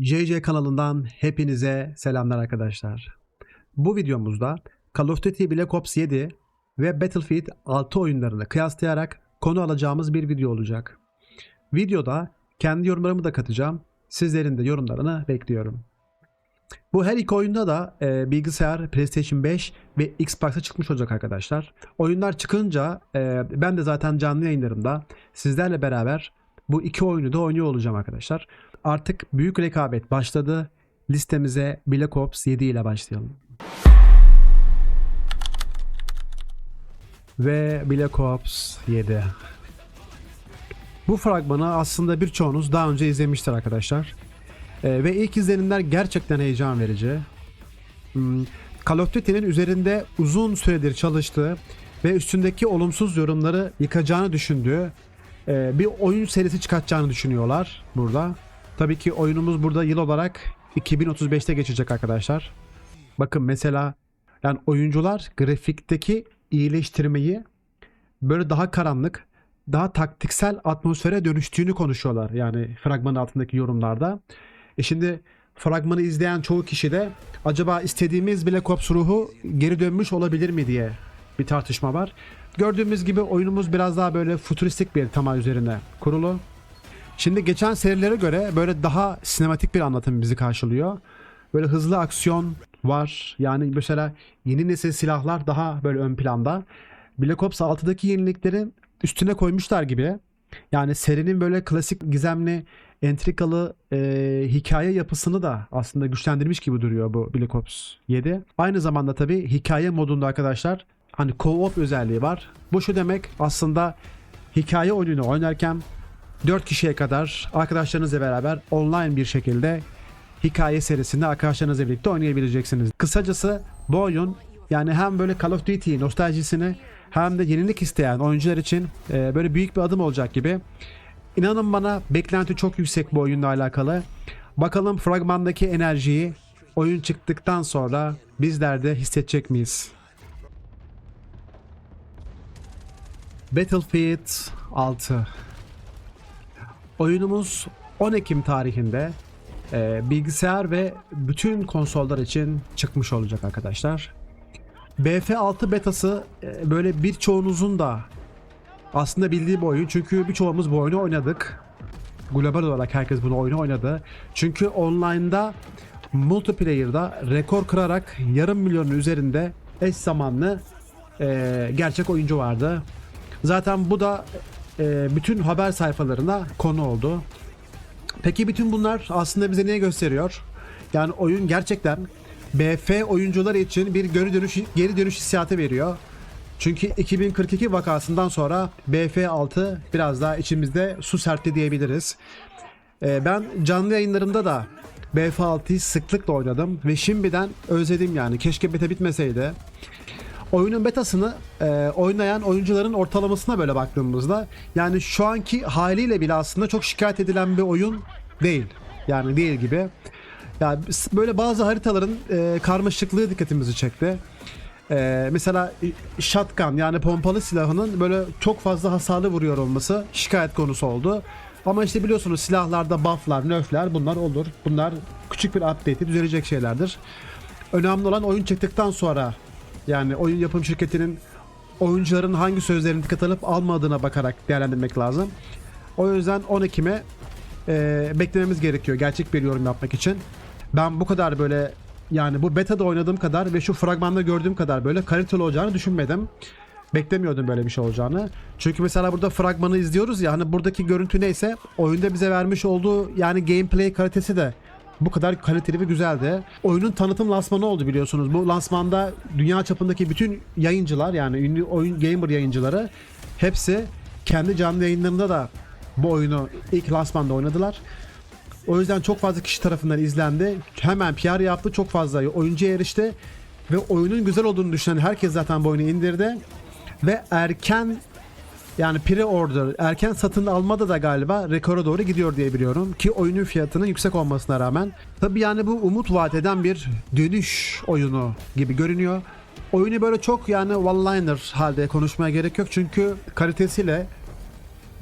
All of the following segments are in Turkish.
JJ kanalından hepinize selamlar arkadaşlar. Bu videomuzda Call of Duty Black Ops 7 ve Battlefield 6 oyunlarını kıyaslayarak konu alacağımız bir video olacak. Videoda kendi yorumlarımı da katacağım. Sizlerin de yorumlarını bekliyorum. Bu her iki oyunda da e, bilgisayar, PlayStation 5 ve Xbox'a çıkmış olacak arkadaşlar. Oyunlar çıkınca e, ben de zaten canlı yayınlarımda sizlerle beraber bu iki oyunu da oynuyor olacağım arkadaşlar. Artık büyük rekabet başladı. Listemize Black Ops 7 ile başlayalım. Ve Black Ops 7. Bu fragmanı aslında birçoğunuz daha önce izlemiştir arkadaşlar. Ee, ve ilk izlenimler gerçekten heyecan verici. Hmm, Call of Duty'nin üzerinde uzun süredir çalıştığı ve üstündeki olumsuz yorumları yıkacağını düşündüğü e, bir oyun serisi çıkartacağını düşünüyorlar burada. Tabii ki oyunumuz burada yıl olarak 2035'te geçecek arkadaşlar. Bakın mesela yani oyuncular grafikteki iyileştirmeyi böyle daha karanlık, daha taktiksel atmosfere dönüştüğünü konuşuyorlar. Yani fragmanın altındaki yorumlarda. E şimdi fragmanı izleyen çoğu kişi de acaba istediğimiz Black Ops ruhu geri dönmüş olabilir mi diye bir tartışma var. Gördüğümüz gibi oyunumuz biraz daha böyle futuristik bir tema üzerine kurulu. Şimdi geçen serilere göre böyle daha sinematik bir anlatım bizi karşılıyor. Böyle hızlı aksiyon var. Yani mesela yeni nesil silahlar daha böyle ön planda. Black Ops 6'daki yeniliklerin üstüne koymuşlar gibi. Yani serinin böyle klasik gizemli, entrikalı e, hikaye yapısını da aslında güçlendirmiş gibi duruyor bu Black Ops 7. Aynı zamanda tabii hikaye modunda arkadaşlar hani co-op özelliği var. Bu şu demek aslında hikaye oyununu oynarken 4 kişiye kadar arkadaşlarınızla beraber online bir şekilde hikaye serisinde arkadaşlarınızla birlikte oynayabileceksiniz. Kısacası bu oyun yani hem böyle Call of Duty nostaljisini hem de yenilik isteyen oyuncular için e, böyle büyük bir adım olacak gibi. İnanın bana beklenti çok yüksek bu oyunla alakalı. Bakalım fragmandaki enerjiyi oyun çıktıktan sonra bizler de hissedecek miyiz? Battlefield 6 Oyunumuz 10 Ekim tarihinde e, bilgisayar ve bütün konsollar için çıkmış olacak arkadaşlar. BF6 betası e, böyle birçoğunuzun da aslında bildiği bir oyun çünkü birçoğumuz bu oyunu oynadık. Global olarak herkes bunu oyunu oynadı. Çünkü online'da multiplayer'da rekor kırarak yarım milyonun üzerinde eş zamanlı e, gerçek oyuncu vardı. Zaten bu da e, bütün haber sayfalarına konu oldu. Peki bütün bunlar aslında bize ne gösteriyor? Yani oyun gerçekten BF oyuncular için bir geri dönüş geri dönüş hissiyatı veriyor. Çünkü 2042 vakasından sonra BF6 biraz daha içimizde su serpti diyebiliriz. Ee, ben canlı yayınlarımda da BF6'yı sıklıkla oynadım ve şimdiden özledim yani. Keşke beta bitmeseydi. Oyunun betasını e, oynayan oyuncuların ortalamasına böyle baktığımızda yani şu anki haliyle bile aslında çok şikayet edilen bir oyun değil. Yani değil gibi. Yani böyle bazı haritaların e, karmaşıklığı dikkatimizi çekti. E, mesela shotgun yani pompalı silahının böyle çok fazla hasarlı vuruyor olması şikayet konusu oldu. Ama işte biliyorsunuz silahlarda bufflar, nerfler bunlar olur. Bunlar küçük bir update'i düzelecek şeylerdir. Önemli olan oyun çıktıktan sonra yani oyun yapım şirketinin oyuncuların hangi sözlerini dikkat alıp almadığına bakarak değerlendirmek lazım. O yüzden 10 Ekim'e e, beklememiz gerekiyor gerçek bir yorum yapmak için. Ben bu kadar böyle yani bu beta'da oynadığım kadar ve şu fragmanda gördüğüm kadar böyle kaliteli olacağını düşünmedim. Beklemiyordum böyle bir şey olacağını. Çünkü mesela burada fragmanı izliyoruz ya hani buradaki görüntü neyse oyunda bize vermiş olduğu yani gameplay kalitesi de bu kadar kaliteli ve güzeldi. Oyunun tanıtım lansmanı oldu biliyorsunuz. Bu lansmanda dünya çapındaki bütün yayıncılar yani ünlü oyun gamer yayıncıları hepsi kendi canlı yayınlarında da bu oyunu ilk lansmanda oynadılar. O yüzden çok fazla kişi tarafından izlendi. Hemen PR yaptı. Çok fazla oyuncuya erişti. Ve oyunun güzel olduğunu düşünen herkes zaten bu oyunu indirdi. Ve erken yani pre-order, erken satın almada da galiba rekora doğru gidiyor diye biliyorum. Ki oyunun fiyatının yüksek olmasına rağmen. Tabi yani bu umut vaat eden bir dönüş oyunu gibi görünüyor. Oyunu böyle çok yani one-liner halde konuşmaya gerek yok. Çünkü kalitesiyle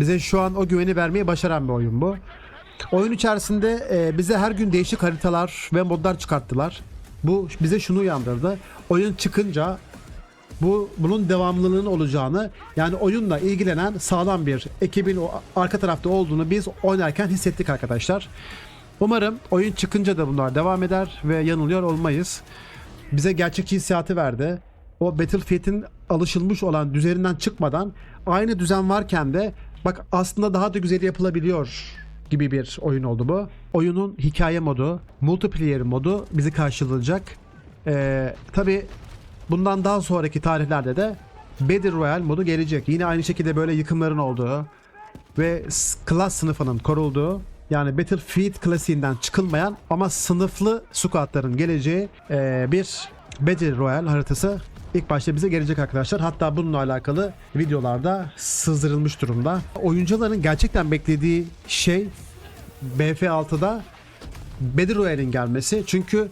bize şu an o güveni vermeyi başaran bir oyun bu. Oyun içerisinde e, bize her gün değişik haritalar ve modlar çıkarttılar. Bu bize şunu uyandırdı. Oyun çıkınca bu bunun devamlılığının olacağını yani oyunla ilgilenen sağlam bir ekibin arka tarafta olduğunu biz oynarken hissettik arkadaşlar. Umarım oyun çıkınca da bunlar devam eder ve yanılıyor olmayız. Bize gerçekçi hissiyatı verdi. O Battlefield'in alışılmış olan düzeninden çıkmadan aynı düzen varken de bak aslında daha da güzel yapılabiliyor gibi bir oyun oldu bu. Oyunun hikaye modu, multiplayer modu bizi karşılayacak. Ee, Tabi bundan daha sonraki tarihlerde de Battle Royale modu gelecek. Yine aynı şekilde böyle yıkımların olduğu ve s- klas sınıfının korulduğu yani Battlefield klasiğinden çıkılmayan ama sınıflı squadların geleceği eee, bir Battle Royale haritası ilk başta bize gelecek arkadaşlar. Hatta bununla alakalı videolarda sızdırılmış durumda. Oyuncuların gerçekten beklediği şey BF6'da Battle Royale'in gelmesi. Çünkü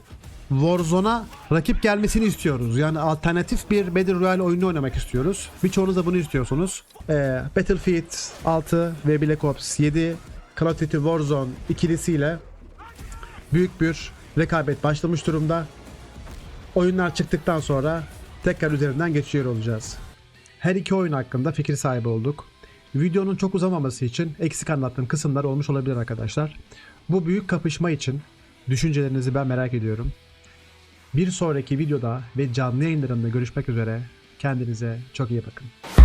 Warzone'a rakip gelmesini istiyoruz. Yani alternatif bir Battle Royale oyunu oynamak istiyoruz. Birçoğunuz da bunu istiyorsunuz. Ee, Battlefield 6 ve Black Ops 7 Call of Duty Warzone ikilisiyle büyük bir rekabet başlamış durumda. Oyunlar çıktıktan sonra tekrar üzerinden geçiyor olacağız. Her iki oyun hakkında fikir sahibi olduk. Videonun çok uzamaması için eksik anlattığım kısımlar olmuş olabilir arkadaşlar. Bu büyük kapışma için düşüncelerinizi ben merak ediyorum. Bir sonraki videoda ve canlı yayınlarında görüşmek üzere. Kendinize çok iyi bakın.